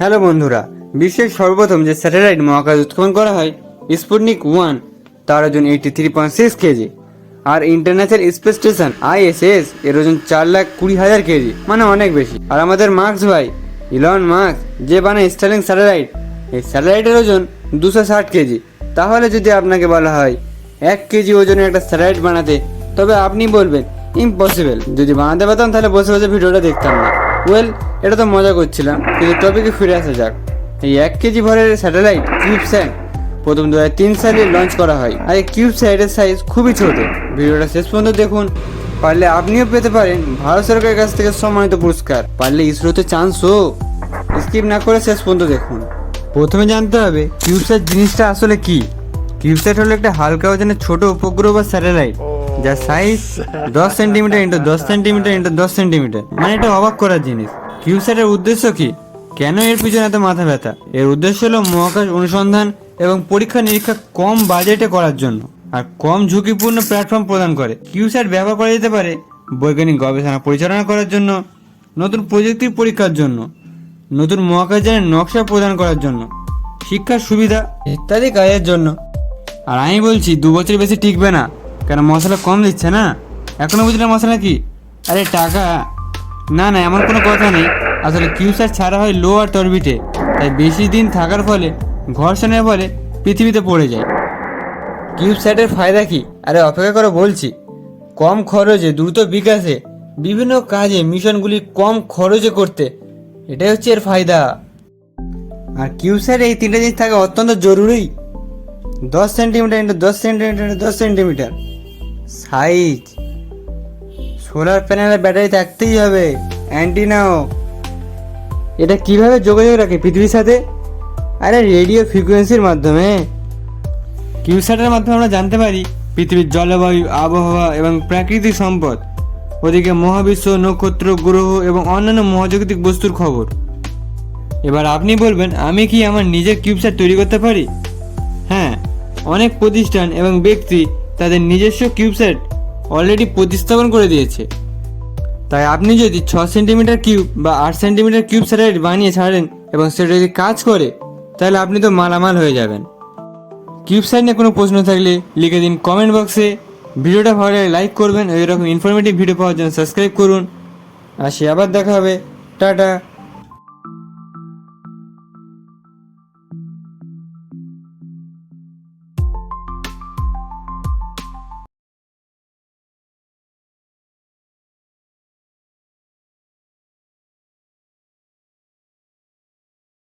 Hello বন্ধুরা, বিশ্বের সর্বপ্রথম যে স্যাটেলাইট মহাকাশ উৎক্ষেপণ করা হয়, স্পুটনিক ওয়ান, তার ওজন eighty three point six KG আর ইন্টারন্যাশনাল স্পেস স্টেশন আইএসএস এর ওজন চার লাখ কুড়ি হাজার কেজি মানে অনেক বেশি। আর আমাদের মার্কস ভাই, ইলন মার্কস, যে বানায় স্টার্লিং স্যাটেলাইট, এই স্যাটেলাইটের ওজন দুশো ষাট কেজি তাহলে যদি আপনাকে বলা হয়, এক কেজি ওজনের একটা স্যাটেলাইট বানাতে, তবে আপনি বলবেন ইম্পসিবল যদি বানাতে পারতাম তাহলে বসে বসে ভিডিওটা দেখতাম না। ওয়েল এটা তো মজা করছিলাম, কিন্তু টপিকে ফিরে আসা যাক। এই এক কেজি ভরের স্যাটেলাইট কিউবস্যাট প্রথম দু হাজার তিন সালে লঞ্চ করা হয়। আর এই কিউবস্যাটের সাইজ খুবই ছোট। ভিডিওটা শেষ পর্যন্ত দেখুন। পারলে আপনিও পেতে পারেন ভারত সরকারের কাছ থেকে সম্মানিত পুরস্কার। পারলে ইসরোতে চান্সও স্কিপ না করে শেষ পর্যন্ত দেখুন। প্রথমে জানতে হবে কিউবস্যাট জিনিসটা আসলে কি। কিউবস্যাট হলো একটা হালকা ওজনের ছোট উপগ্রহ বা স্যাটেলাইট যার সাইজ দশ সেন্টিমিটার ইন্টু দশ সেন্টিমিটার ইন্টু দশ সেন্টিমিটার মানে এটা অবাক করার জিনিস। কিউবস্যাটের উদ্দেশ্য কি? কেন এর পিছনে এত মাথা ব্যথা? এর উদ্দেশ্য হলো মহাকাশ অনুসন্ধান এবং পরীক্ষা নিরীক্ষা কম বাজেটে করার জন্য। আর কম ঝুঁকিপূর্ণ প্ল্যাটফর্ম প্রদান করে। কিউস্যাট ব্যবহার করা যেতে পারে বৈজ্ঞানিক গবেষণা পরিচালনা করার জন্য, নতুন প্রযুক্তির পরীক্ষার জন্য, নতুন মহাকাশযানের নকশা প্রদান করার জন্য, শিক্ষার সুবিধা ইত্যাদি কাজের জন্য। আর আমি বলছি, দু বছর বেশি টিকবে না। কেন মশলা কম দিচ্ছে না? এখনও বুঝলে মশলা কি? আরে টাকা। না না, এমন কোনো কথা নেই। আসলে কিউসার ছাড়া হয় লো আর টরবিটে। তাই বেশি দিন থাকার ফলে, ঘর্ষণের ফলে পৃথিবীতে পড়ে যায়। কিউবস্যাটের ফায়দা কি? আরে অপেক্ষা করে বলছি। কম খরচে, দ্রুত বিকাশে, বিভিন্ন কাজে মিশনগুলি কম খরচে করতে, এটাই হচ্ছে এর ফায়দা। আর কিউবস্যাট এই তিনটে জিনিস থাকা অত্যন্ত জরুরি। দশ সেন্টিমিটার ইন্টু দশ সেন্টিমিটার ইন্টু দশ সেন্টিমিটার। সাইজ। সোলার প্যানেলের ব্যাটারি থাকতেই হবে। অ্যান্টিনাও এটা কীভাবে যোগাযোগ রাখে পৃথিবীর সাথে? আরে রেডিও ফ্রিকোয়েন্সির মাধ্যমে। কিউস্যাটের মাধ্যমে আমরা জানতে পারি পৃথিবীর জলবায়ু, আবহাওয়া এবং প্রাকৃতিক সম্পদ। ওদিকে মহাবিশ্ব, নক্ষত্র, গ্রহ এবং অন্যান্য মহাজাগতিক বস্তুর খবর। এবার আপনি বলবেন, আমি কি আমার নিজের কিউবস্যাট তৈরি করতে পারি? হ্যাঁ অনেক প্রতিষ্ঠান এবং ব্যক্তি তাদের নিজস্ব কিউবস্যাট অলরেডি প্রতিস্থাপন করে দিয়েছে। তাই আপনি যদি ছ সেন্টিমিটার কিউব বা আট সেন্টিমিটার কিউব স্যাটেলাইট বানিয়ে ছাড়েন এবং সেটা যদি কাজ করে, তাহলে আপনি তো মালামাল হয়ে যাবেন। কিউব সাইড নিয়ে কোনো প্রশ্ন থাকলে লিখে দিন কমেন্ট বক্সে ভিডিওটা ভালো লাগলে লাইক করবেন, এরকম ইনফরমেটিভ ভিডিও পাওয়ার জন্য সাবস্ক্রাইব করুন। আর সে আবার দেখা হবে। টাটা।